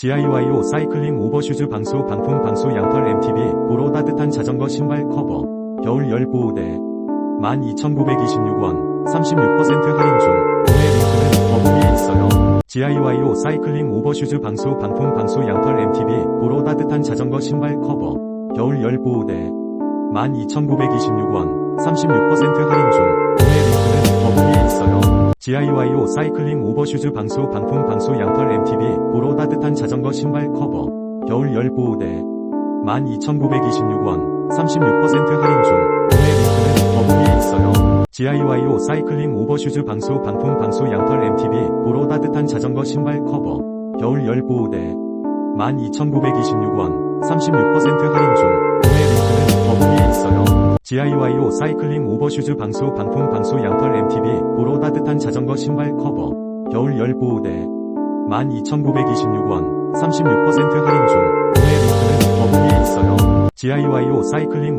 GIYO 사이클링 오버슈즈 방수 방풍 방수 양털 MTB 보로 따뜻한 자전거 신발 커버. 겨울 열 보호대. 12,926원. 36% 할인 중. 구매 링크는 더보기에 있어요. GIYO 사이클링 오버슈즈 방수 방풍 방수 양털 MTB 보로 따뜻한 자전거 신발 커버. 겨울 열 보호대. 12,926원. 36% 할인 중. 구매 링크는 더보기에 있어요. GIYO 사이클링 오버슈즈 방수 방풍 방수 양털 MTB 따뜻한 자전거 신발 커버. 겨울 열 보호대. 12,926원 36% 할인 중. 구매 링크는 더보기에 있어요. GIYO 사이클링 오버슈즈 방수 방풍 방수 양털 MTB 보로 따뜻한 자전거 신발 커버. 겨울 열 보호대. 12,926원 36% 할인 중. 구매 링크는 더보기에 있어요. GIYO 사이클링 오버슈즈 방수 방풍 방수 양털 MTB 보로 따뜻한 자전거 신발 커버. 겨울 열 보호대 12,926원 36% 할인 중 구매 링크는 더보기에 있어요. GIYO 사이클링